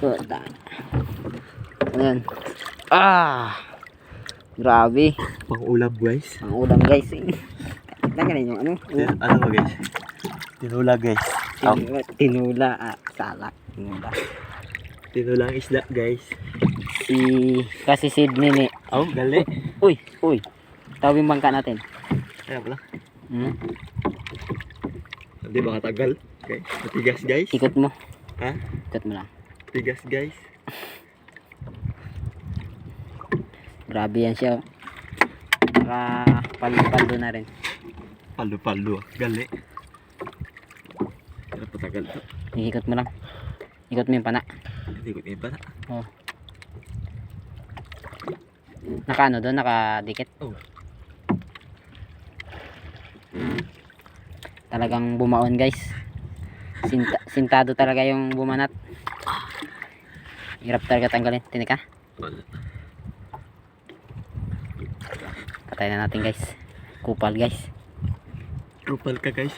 Puta. Ayan. Ah! Grabe. Pang ulam guys. Ang ulam guys. Tingnan yung ano. Tin- ano ba guys? Tinula guys. Tinula, tinula ah, salak. Tinula. tinulang isda guys. Si kasi Sydney ni. Oh, gali. Uy, uy. Yung bangka natin. Kaya pala. Hmm? Hindi ba katagal? Guys, matigas guys. Ikot mo. Ha? Ikot mo lang. Tigas guys. Grabe yan siya. oh. Para palo-palo na rin. Palo-palo. Gali. Kaya patagal to. Ikot mo lang. Ikot mo yung pana. Hindi ko iba na. Naka ano doon, nakadikit. Oh. Talagang bumaon guys. Sinta, sintado talaga yung bumanat. Hirap talaga tanggalin. Tinik ka. Patay na natin guys. Kupal guys. Kupal ka guys.